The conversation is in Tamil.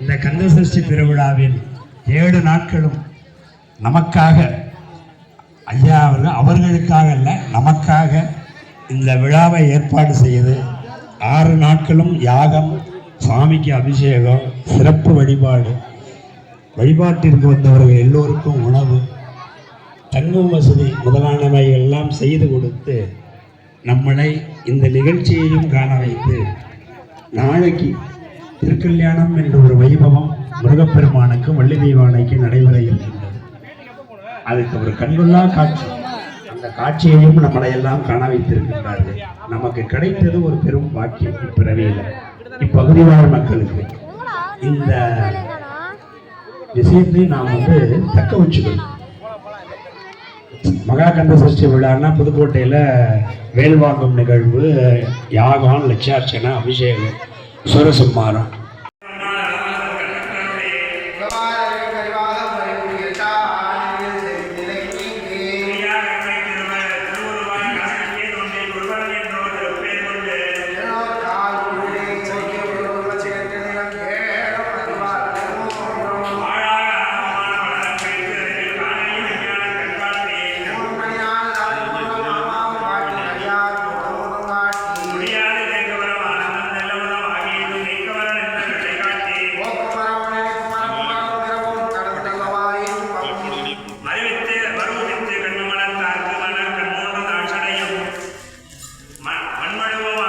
இந்த கந்தசஷ்டி திருவிழாவில் ஏழு நாட்களும் நமக்காக ஐயா அவர்கள் அவர்களுக்காக அல்ல நமக்காக இந்த விழாவை ஏற்பாடு செய்து ஆறு நாட்களும் யாகம் சுவாமிக்கு அபிஷேகம் சிறப்பு வழிபாடு வழிபாட்டிற்கு வந்தவர்கள் எல்லோருக்கும் உணவு தங்கும் வசதி முதலானவை எல்லாம் செய்து கொடுத்து நம்மளை இந்த நிகழ்ச்சியையும் காண வைத்து நாளைக்கு திருக்கல்யாணம் என்ற ஒரு வைபவம் முருகப்பெருமானுக்கு வள்ளி தெய்வானைக்கு நடைபெற இருக்கின்றது. அதுக்கு ஒரு கண்கொள்ளா காட்சி. அந்த காட்சியையும் நம்மளை எல்லாம் காண வைத்திருக்கின்றார்கள். நமக்கு கிடைத்தது ஒரு பெரும் பாக்கியம் இப்பிறவியில் இப்பகுதி வாழ் மக்களுக்கு இந்த விஷயத்தை நாம் வந்து தக்க வச்சுக்கணும். மகாகந்த சஷ்டி விழான்னா புதுக்கோட்டையில் வேல்வாங்கும் நிகழ்வு யாகம் லட்சார்ச்சனை அபிஷேகம் சுரசம்மாரம் ಮಾಡುವವ